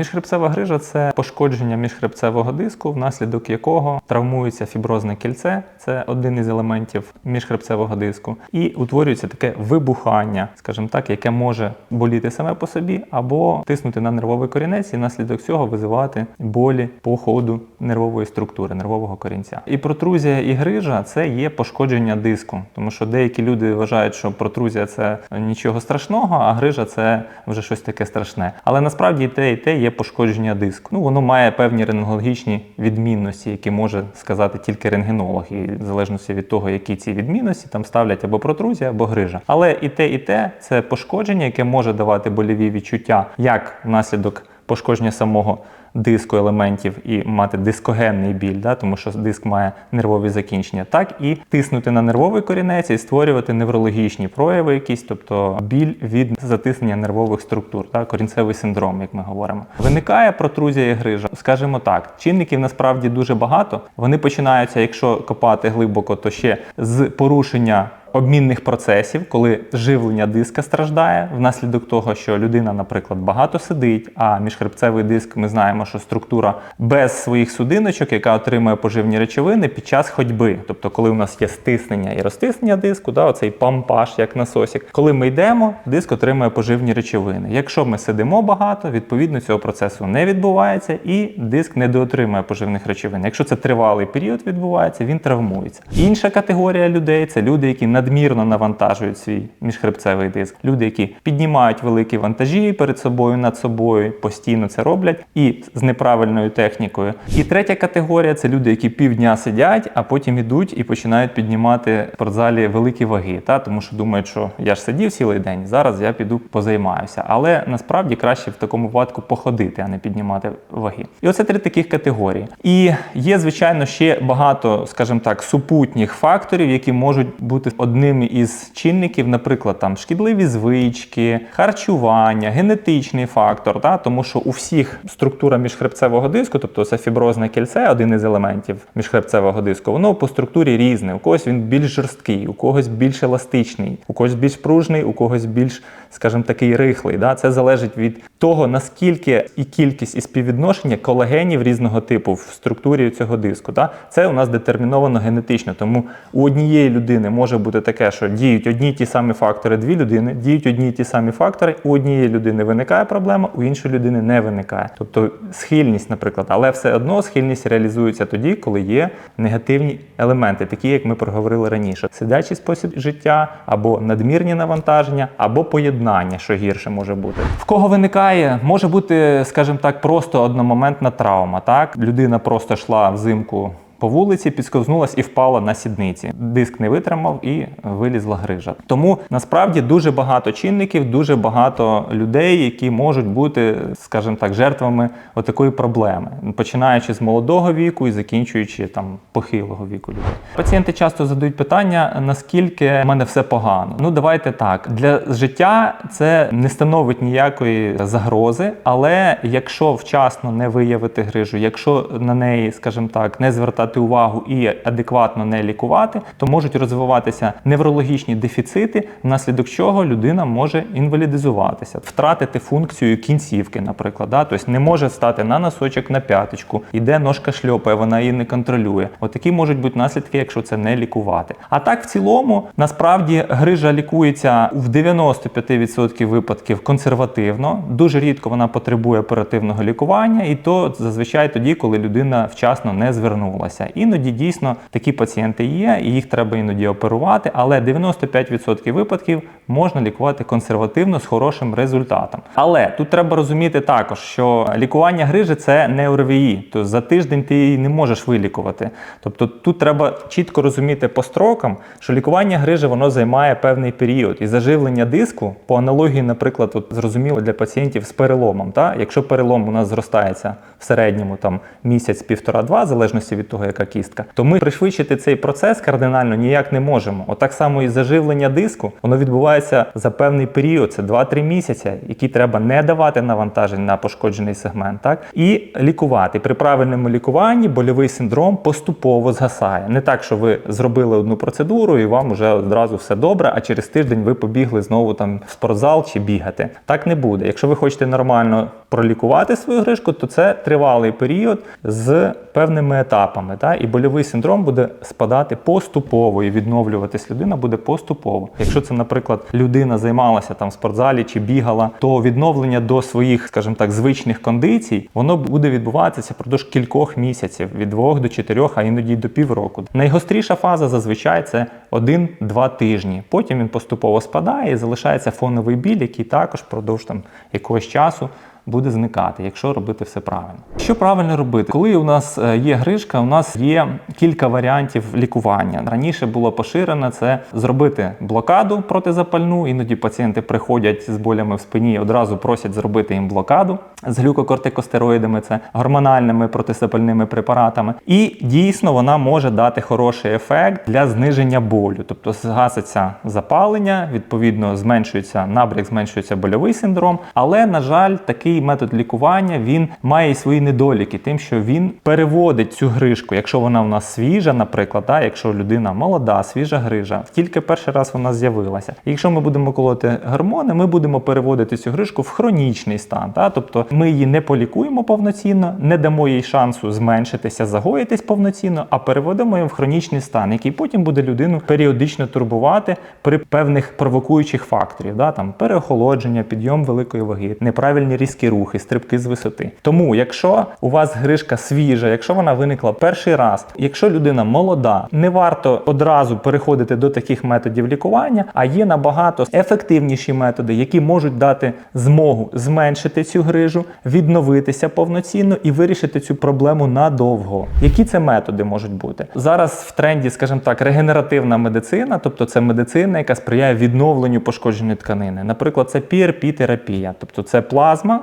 Міжхребцева грижа це пошкодження міжхребцевого диску, внаслідок якого травмується фіброзне кільце, це один із елементів міжхребцевого диску, і утворюється таке вибухання, скажімо так, яке може боліти саме по собі, або тиснути на нервовий корінець і внаслідок цього визивати болі по ходу нервової структури, нервового корінця. І протрузія і грижа це є пошкодження диску, тому що деякі люди вважають, що протрузія це нічого страшного, а грижа це вже щось таке страшне. Але насправді і те, і те є пошкодження диску. Ну воно має певні рентгенологічні відмінності, які може сказати тільки рентгенолог, і в залежності від того, які ці відмінності там ставлять або протрузія, або грижа. Але і те, і те це пошкодження, яке може давати больові відчуття як внаслідок пошкодження самого диску елементів і мати дискогенний біль, да, тому що диск має нервові закінчення, так і тиснути на нервовий корінець і створювати неврологічні прояви, якісь, тобто біль від затиснення нервових структур, да, корінцевий синдром, як ми говоримо. Виникає протрузія і грижа. Скажімо так, чинників насправді дуже багато. Вони починаються, якщо копати глибоко, то ще з порушення обмінних процесів, коли живлення диска страждає внаслідок того, що людина, наприклад, багато сидить, а міжхребцевий диск ми знаємо, що структура без своїх судиночок, яка отримує поживні речовини під час ходьби. Тобто, коли у нас є стиснення і розтиснення диску, да, оцей пампаж, як насосик. Коли ми йдемо, диск отримує поживні речовини. Якщо ми сидимо багато, відповідно цього процесу не відбувається, і диск не доотримує поживних речовин. Якщо це тривалий період відбувається, він травмується. Інша категорія людей це люди, які надмірно навантажують свій міжхребцевий диск. Люди, які піднімають великі вантажі перед собою, над собою, постійно це роблять, і з неправильною технікою. І третя категорія це люди, які півдня сидять, а потім ідуть і починають піднімати в спортзалі великі ваги, та тому що думають, що я ж сидів цілий день, зараз я піду позаймаюся. Але насправді краще в такому випадку походити, а не піднімати ваги. І оце три таких категорії. І є, звичайно, ще багато, скажімо так, супутніх факторів, які можуть бути одним із чинників, наприклад, там шкідливі звички, харчування, генетичний фактор, та тому що у всіх структура міжхребцевого диску, тобто це фіброзне кільце, один із елементів міжхребцевого диску, воно по структурі різне. У когось він більш жорсткий, у когось більш еластичний, у когось більш пружний, у когось більш, скажімо, такий рихлий. Да? Це залежить від того, наскільки і кількість і співвідношення колагенів різного типу в структурі цього диску. Да? Це у нас детерміновано генетично. Тому у однієї людини може бути таке, що діють одні й ті самі фактори, дві людини, діють одні й ті самі фактори. У однієї людини виникає проблема, у іншої людини не виникає. Тобто схильність, наприклад, але все одно схильність реалізується тоді, коли є негативні елементи, такі як ми проговорили раніше: сидячий спосіб життя, або надмірні навантаження, або поєднання, що гірше може бути. В кого виникає, може бути, скажімо так, просто одномоментна травма. Так, людина просто йшла взимку. По вулиці підсковзнулась і впала на сідниці. Диск не витримав і вилізла грижа. Тому насправді дуже багато чинників, дуже багато людей, які можуть бути, скажімо так, жертвами отакої проблеми, починаючи з молодого віку і закінчуючи там похилого віку людей. Пацієнти часто задають питання, наскільки в мене все погано. Ну давайте так. Для життя це не становить ніякої загрози, але якщо вчасно не виявити грижу, якщо на неї, скажімо так, не звертати увагу і адекватно не лікувати, то можуть розвиватися неврологічні дефіцити, внаслідок чого людина може інвалідизуватися, втратити функцію кінцівки, наприклад. Да? Тобто не може стати на носочок на п'яточку, іде ножка шльопає, вона її не контролює. Отакі можуть бути наслідки, якщо це не лікувати. А так, в цілому, насправді грижа лікується в 95% випадків консервативно. Дуже рідко вона потребує оперативного лікування, і то зазвичай тоді, коли людина вчасно не звернулася. Іноді дійсно такі пацієнти є, і їх треба іноді оперувати, але 95% випадків можна лікувати консервативно з хорошим результатом. Але тут треба розуміти також, що лікування грижі це не ОРВІ, тобто за тиждень ти її не можеш вилікувати. Тобто тут треба чітко розуміти по строкам, що лікування грижі воно займає певний період. І заживлення диску, по аналогії, наприклад, от зрозуміло для пацієнтів з переломом. Та? Якщо перелом у нас зростається в середньому там місяць, півтора-два, в залежності від того, яка кістка, то ми пришвидшити цей процес кардинально ніяк не можемо. Отак само і заживлення диску, воно відбувається за певний період, це 2-3 місяці, які треба не давати навантажень на пошкоджений сегмент, так і лікувати. При правильному лікуванні больовий синдром поступово згасає. Не так, що ви зробили одну процедуру і вам вже одразу все добре, а через тиждень ви побігли знову там в спортзал чи бігати. Так не буде. Якщо ви хочете нормально пролікувати свою грижку, то це тривалий період з певними етапами. Та? І больовий синдром буде спадати поступово і відновлюватись людина буде поступово. Якщо це, наприклад, людина займалася там в спортзалі чи бігала, то відновлення до своїх, скажімо так, звичних кондицій, воно буде відбуватися впродовж кількох місяців від двох до чотирьох, а іноді до півроку. Найгостріша фаза зазвичай це 1-2 тижні. Потім він поступово спадає і залишається фоновий біль, який також впродовж там якогось часу буде зникати, якщо робити все правильно. Що правильно робити? Коли у нас е, є грижка, у нас є кілька варіантів лікування. Раніше було поширено це зробити блокаду протизапальну. Іноді пацієнти приходять з болями в спині одразу просять зробити їм блокаду з глюкокортикостероїдами, це гормональними протизапальними препаратами. І дійсно вона може дати хороший ефект для зниження болю, тобто згаситься запалення, відповідно зменшується набряк, зменшується больовий синдром. Але на жаль, такий метод лікування він має свої недоліки, тим, що він переводить цю грижку, якщо вона в нас свіжа, наприклад, да, якщо людина молода, свіжа грижа, тільки перший раз вона з'явилася. Якщо ми будемо колоти гормони, ми будемо переводити цю грижку в хронічний стан. Да? Тобто ми її не полікуємо повноцінно, не дамо їй шансу зменшитися, загоїтись повноцінно, а переводимо її в хронічний стан, який потім буде людину періодично турбувати при певних провокуючих факторів, да? там переохолодження, підйом великої ваги, неправильні різкі рухи, стрибки з висоти. Тому, якщо у вас грижка свіжа, якщо вона виникла перший раз, якщо людина молода, не варто одразу переходити до таких методів лікування, а є набагато ефективніші методи, які можуть дати змогу зменшити цю грижу, відновитися повноцінно і вирішити цю проблему надовго. Які це методи можуть бути? Зараз в тренді, скажімо так, регенеративна медицина, тобто це медицина, яка сприяє відновленню пошкодженої тканини. Наприклад, це PRP-терапія, тобто це плазма.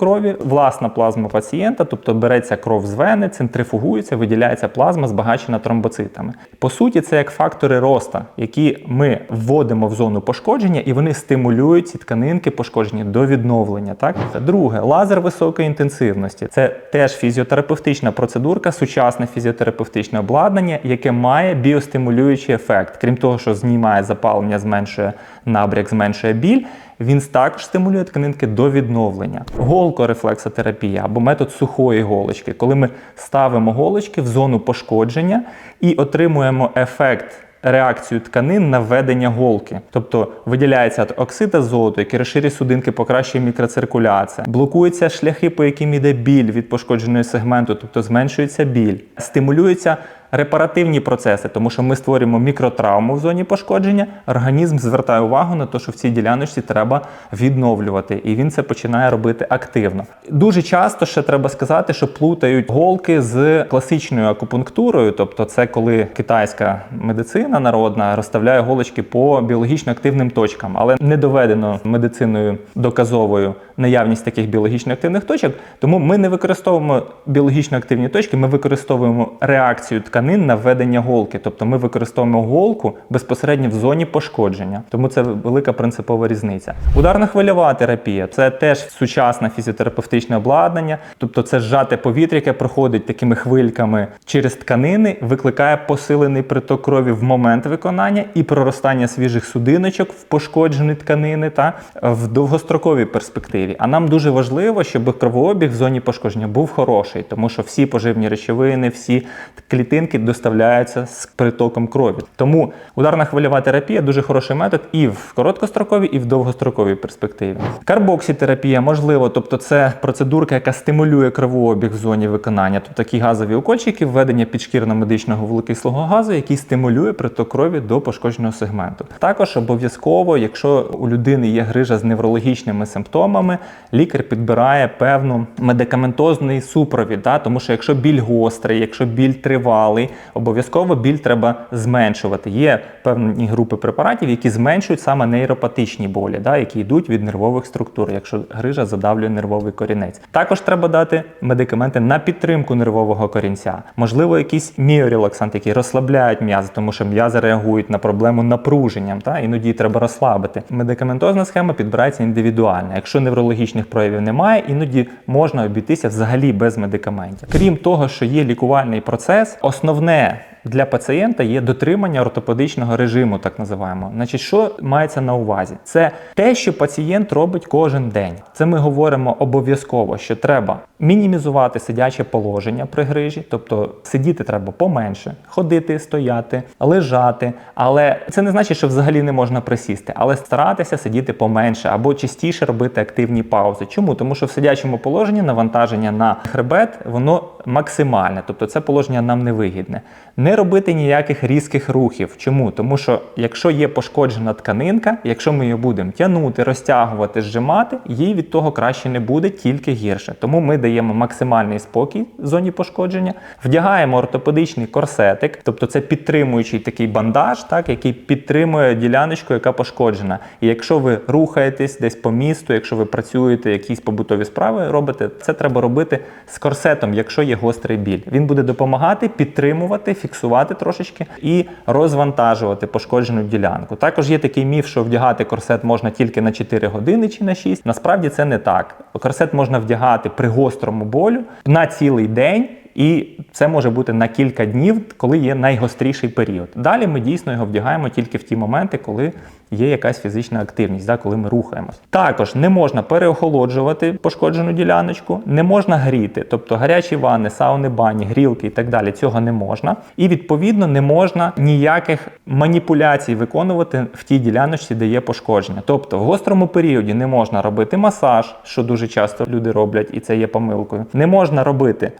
Крові, власна плазма пацієнта, тобто береться кров з вени, центрифугується, виділяється плазма, збагачена тромбоцитами. По суті, це як фактори роста, які ми вводимо в зону пошкодження, і вони стимулюють ці тканинки пошкоджені до відновлення. Так, друге, лазер високої інтенсивності. Це теж фізіотерапевтична процедурка, сучасне фізіотерапевтичне обладнання, яке має біостимулюючий ефект. Крім того, що знімає запалення, зменшує набряк, зменшує біль. Він також стимулює тканинки до відновлення. Голкорефлексотерапія або метод сухої голочки, коли ми ставимо голочки в зону пошкодження і отримуємо ефект. Реакцію тканин на введення голки, тобто виділяється оксид азоту, який розширює судинки, покращує мікроциркуляція, блокуються шляхи, по яким йде біль від пошкодженого сегменту, тобто зменшується біль, стимулюються репаративні процеси, тому що ми створюємо мікротравму в зоні пошкодження. Організм звертає увагу на те, що в цій діляночці треба відновлювати, і він це починає робити активно. Дуже часто ще треба сказати, що плутають голки з класичною акупунктурою, тобто це коли китайська медицина народна розставляє голочки по біологічно активним точкам, але не доведено медициною доказовою наявність таких біологічно активних точок. Тому ми не використовуємо біологічно активні точки, ми використовуємо реакцію тканин на введення голки. Тобто ми використовуємо голку безпосередньо в зоні пошкодження. Тому це велика принципова різниця. Ударна хвильова терапія це теж сучасне фізіотерапевтичне обладнання, тобто це зжате повітря, яке проходить такими хвильками через тканини, викликає посилений приток крові в момент виконання і проростання свіжих судиночок в пошкоджені тканини та в довгостроковій перспективі. А нам дуже важливо, щоб кровообіг в зоні пошкодження був хороший, тому що всі поживні речовини, всі клітинки доставляються з притоком крові. Тому ударна хвильова терапія дуже хороший метод і в короткостроковій, і в довгостроковій перспективі. Карбоксітерапія можливо, тобто це процедурка, яка стимулює кровообіг в зоні виконання. Тобто такі газові укольчики, введення підшкірно-медичного вуглекислого газу, який стимулює приток крові до пошкодженого сегменту. Також обов'язково, якщо у людини є грижа з неврологічними симптомами, лікар підбирає певну медикаментозний супровід. Да? Тому що якщо біль гострий, якщо біль тривалий, обов'язково біль треба зменшувати. Є певні групи препаратів, які зменшують саме нейропатичні болі, да? які йдуть від нервових структур, якщо грижа задавлює нервовий корінець. Також треба дати медикаменти на підтримку нервового корінця. Можливо, якісь міорелаксанти, які розслабляють м'язи, тому що м'язи реагують на проблему напруженням, та іноді треба розслабити. Медикаментозна схема підбирається індивідуально. Якщо неврологічних проявів немає, іноді можна обійтися взагалі без медикаментів. Крім того, що є лікувальний процес, основне для пацієнта є дотримання ортопедичного режиму, так називаємо. Значить, що мається на увазі? Це те, що пацієнт робить кожен день. Це ми говоримо обов'язково, що треба мінімізувати сидяче положення при грижі, тобто сидіти треба поменше, ходити, стояти, лежати. Але це не значить, що взагалі не можна присісти, але старатися сидіти поменше або частіше робити активні паузи. Чому? Тому що в сидячому положенні навантаження на хребет воно максимальне, тобто це положення нам не вигідне. Не робити ніяких різких рухів. Чому? Тому що якщо є пошкоджена тканинка, якщо ми її будемо тягнути, розтягувати, зжимати, їй від того краще не буде, тільки гірше. Тому ми даємо максимальний спокій в зоні пошкодження, вдягаємо ортопедичний корсетик, тобто це підтримуючий такий бандаж, так, який підтримує діляночку, яка пошкоджена. І якщо ви рухаєтесь десь по місту, якщо ви працюєте, якісь побутові справи робите, це треба робити з корсетом, якщо є гострий біль. Він буде допомагати підтримувати, фіксувати трошечки і розвантажувати пошкоджену ділянку. Також є такий міф, що вдягати корсет можна тільки на 4 години чи на 6. Насправді це не так. Корсет можна вдягати при гострому болю на цілий день. І це може бути на кілька днів, коли є найгостріший період. Далі ми дійсно його вдягаємо тільки в ті моменти, коли є якась фізична активність, да, коли ми рухаємось. Також не можна переохолоджувати пошкоджену діляночку, не можна гріти, тобто гарячі ванни, сауни, бані, грілки і так далі. Цього не можна. І відповідно не можна ніяких маніпуляцій виконувати в тій діляночці, де є пошкодження. Тобто в гострому періоді не можна робити масаж, що дуже часто люди роблять, і це є помилкою. Не можна робити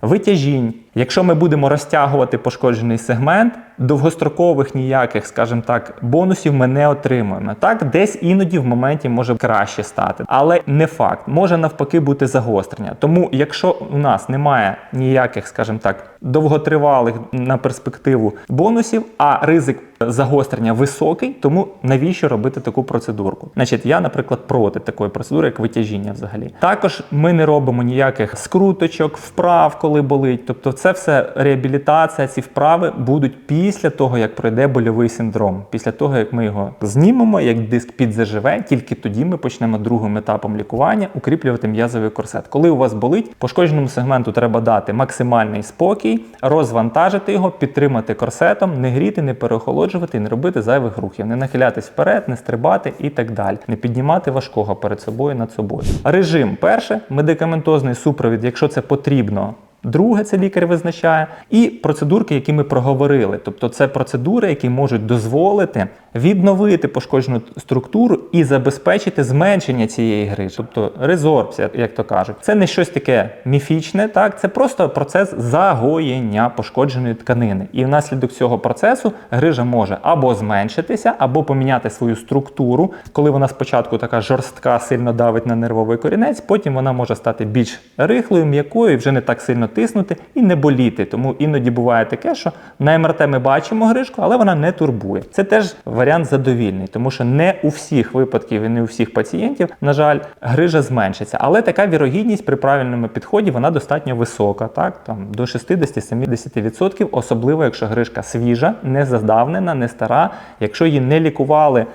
enfim, Якщо ми будемо розтягувати пошкоджений сегмент, довгострокових ніяких, скажімо так, бонусів ми не отримуємо. Так, десь іноді в моменті може краще стати, але не факт. Може навпаки бути загострення. Тому, якщо у нас немає ніяких, скажімо так, довготривалих на перспективу бонусів, а ризик загострення високий, тому навіщо робити таку процедурку? Значить, я, наприклад, проти такої процедури, як витяжіння взагалі. Також ми не робимо ніяких скруточок, вправ, коли болить. Тобто, це все реабілітація, ці вправи будуть після того, як пройде больовий синдром. Після того, як ми його знімемо, як диск підзаживе, тільки тоді ми почнемо другим етапом лікування укріплювати м'язовий корсет. Коли у вас болить, пошкодженому сегменту треба дати максимальний спокій, розвантажити його, підтримати корсетом, не гріти, не переохолоджувати, не робити зайвих рухів, не нахилятись вперед, не стрибати і так далі, не піднімати важкого перед собою над собою. Режим перше, медикаментозний супровід, якщо це потрібно. Друге, це лікар визначає, і процедурки, які ми проговорили. Тобто це процедури, які можуть дозволити відновити пошкоджену структуру і забезпечити зменшення цієї грижі, тобто резорбція, як то кажуть. Це не щось таке міфічне, так це просто процес загоєння пошкодженої тканини. І внаслідок цього процесу грижа може або зменшитися, або поміняти свою структуру, коли вона спочатку така жорстка, сильно давить на нервовий корінець, потім вона може стати більш рихлою, м'якою, і вже не так сильно тиснути і не боліти. Тому іноді буває таке, що на МРТ ми бачимо грижку, але вона не турбує. Це теж варіант задовільний, тому що не у всіх випадків і не у всіх пацієнтів, на жаль, грижа зменшиться. Але така вірогідність при правильному підході вона достатньо висока, так там до 60-70%, особливо якщо грижка свіжа, не задавнена, не стара, якщо її не лікували.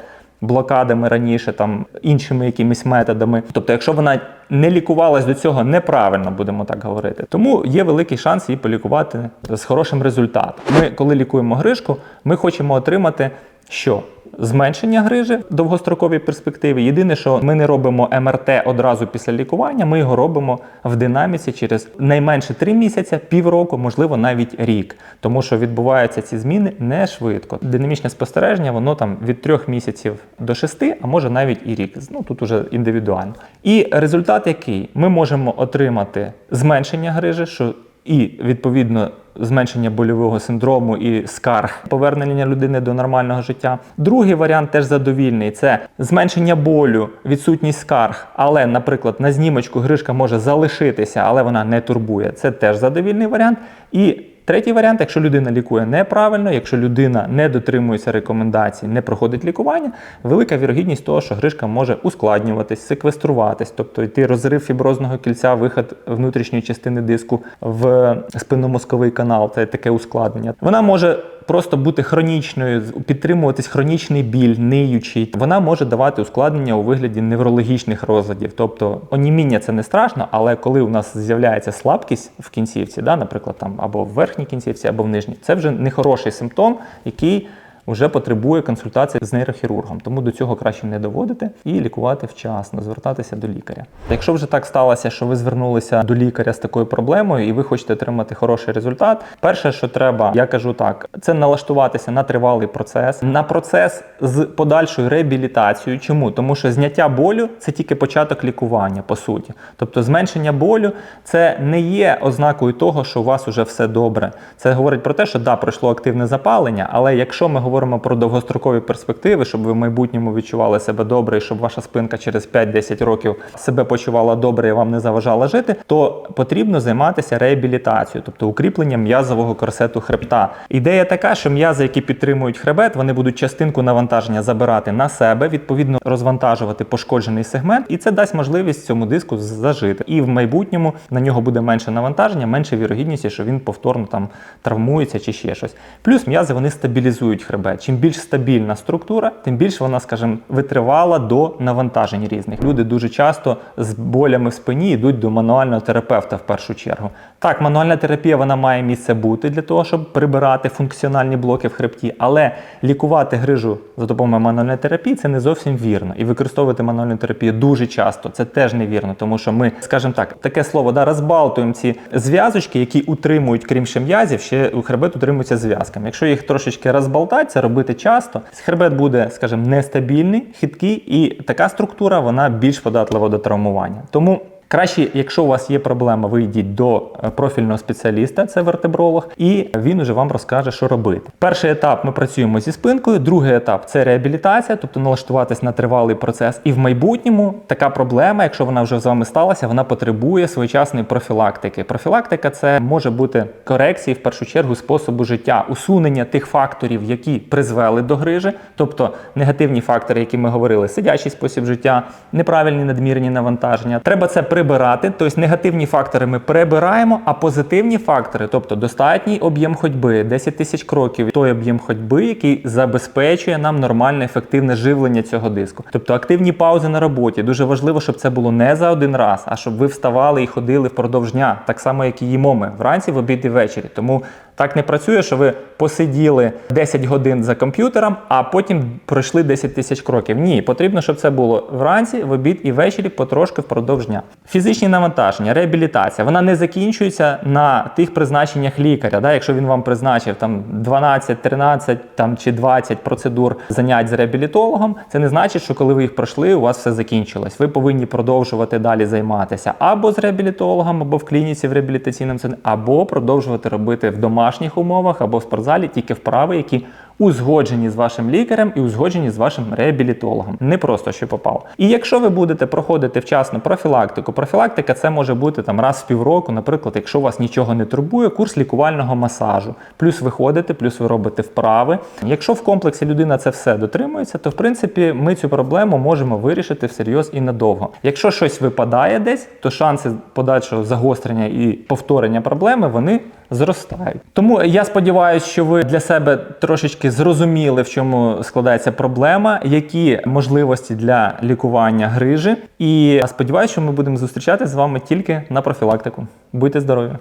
Блокадами раніше, там іншими якимись методами. Тобто, якщо вона не лікувалась до цього неправильно, будемо так говорити, тому є великий шанс її полікувати з хорошим результатом. Ми, коли лікуємо гришку, ми хочемо отримати що? Зменшення грижі в довгостроковій перспективі. Єдине, що ми не робимо МРТ одразу після лікування, ми його робимо в динаміці через найменше 3 місяці, півроку, можливо, навіть рік. Тому що відбуваються ці зміни не швидко. Динамічне спостереження, воно там від 3 місяців до 6, а може навіть і рік. Ну тут уже індивідуально. І результат який? Ми можемо отримати зменшення грижі, що і відповідно зменшення больового синдрому і скарг, повернення людини до нормального життя. Другий варіант теж задовільний це зменшення болю, відсутність скарг. Але, наприклад, на знімочку гришка може залишитися, але вона не турбує. Це теж задовільний варіант. І Третій варіант, якщо людина лікує неправильно, якщо людина не дотримується рекомендацій, не проходить лікування, велика вірогідність того, що гришка може ускладнюватись, секвеструватись, тобто йти розрив фіброзного кільця, виход внутрішньої частини диску в спинномозковий канал, це таке ускладнення. Вона може просто бути хронічною, підтримуватись хронічний біль, ниючий. Вона може давати ускладнення у вигляді неврологічних розладів. Тобто оніміння це не страшно, але коли у нас з'являється слабкість в кінцівці, да, наприклад, там або в верхній кінцівці, або в нижній, це вже нехороший симптом, який вже потребує консультації з нейрохірургом. Тому до цього краще не доводити і лікувати вчасно, звертатися до лікаря. Якщо вже так сталося, що ви звернулися до лікаря з такою проблемою і ви хочете отримати хороший результат, перше, що треба, я кажу так, це налаштуватися на тривалий процес, на процес з подальшою реабілітацією. Чому? Тому що зняття болю це тільки початок лікування, по суті. Тобто зменшення болю це не є ознакою того, що у вас вже все добре. Це говорить про те, що да, пройшло активне запалення, але якщо ми говоримо про довгострокові перспективи, щоб ви в майбутньому відчували себе добре, і щоб ваша спинка через 5-10 років себе почувала добре і вам не заважала жити, то потрібно займатися реабілітацією, тобто укріпленням м'язового корсету хребта. Ідея така, що м'язи, які підтримують хребет, вони будуть частинку навантаження забирати на себе, відповідно розвантажувати пошкоджений сегмент, і це дасть можливість цьому диску зажити. І в майбутньому на нього буде менше навантаження, менше вірогідність, що він повторно там травмується чи ще щось. Плюс м'язи вони стабілізують хребет. Чим більш стабільна структура, тим більше вона, скажімо, витривала до навантажень різних. Люди дуже часто з болями в спині йдуть до мануального терапевта в першу чергу. Так, мануальна терапія вона має місце бути для того, щоб прибирати функціональні блоки в хребті, але лікувати грижу за допомогою мануальної терапії це не зовсім вірно. І використовувати мануальну терапію дуже часто це теж невірно, тому що ми, скажімо так, таке слово да, розбалтуємо ці зв'язочки, які утримують, крім ще ще хребет утримуються зв'язками. Якщо їх трошечки розболтати, це робити часто, хребет буде, скажімо, нестабільний, хиткий, і така структура вона більш податлива до травмування. Тому Краще, якщо у вас є проблема, ви йдіть до е, профільного спеціаліста, це вертебролог, і він уже вам розкаже, що робити. Перший етап ми працюємо зі спинкою, другий етап це реабілітація, тобто налаштуватись на тривалий процес. І в майбутньому така проблема, якщо вона вже з вами сталася, вона потребує своєчасної профілактики. Профілактика це може бути корекції в першу чергу способу життя, усунення тих факторів, які призвели до грижі, тобто негативні фактори, які ми говорили, сидячий спосіб життя, неправильні надмірні навантаження. Треба це прибирати, тобто негативні фактори ми прибираємо, а позитивні фактори, тобто достатній об'єм ходьби, 10 тисяч кроків, той об'єм ходьби, який забезпечує нам нормальне ефективне живлення цього диску. Тобто активні паузи на роботі. Дуже важливо, щоб це було не за один раз, а щоб ви вставали і ходили впродовж дня, так само, як і їмо ми вранці, в обід і ввечері. Тому так не працює, що ви посиділи 10 годин за комп'ютером, а потім пройшли 10 тисяч кроків. Ні, потрібно, щоб це було вранці, в обід і ввечері потрошки впродовж дня. Фізичні навантаження, реабілітація, вона не закінчується на тих призначеннях лікаря. Да? Якщо він вам призначив там 12, 13 там, чи 20 процедур занять з реабілітологом, це не значить, що коли ви їх пройшли, у вас все закінчилось. Ви повинні продовжувати далі займатися або з реабілітологом, або в клініці в реабілітаційному центрі, або продовжувати робити в домашніх умовах або в спортзалі тільки вправи, які узгоджені з вашим лікарем і узгоджені з вашим реабілітологом. Не просто що попало. І якщо ви будете проходити вчасно профілактику, профілактика це може бути там раз в півроку, наприклад, якщо вас нічого не турбує, курс лікувального масажу. Плюс ви ходите, плюс ви робите вправи. Якщо в комплексі людина це все дотримується, то в принципі ми цю проблему можемо вирішити всерйоз і надовго. Якщо щось випадає десь, то шанси подальшого загострення і повторення проблеми вони зростають. Тому я сподіваюся, що ви для себе трошечки зрозуміли, в чому складається проблема, які можливості для лікування грижі. І сподіваюся, що ми будемо зустрічатися з вами тільки на профілактику. Будьте здорові!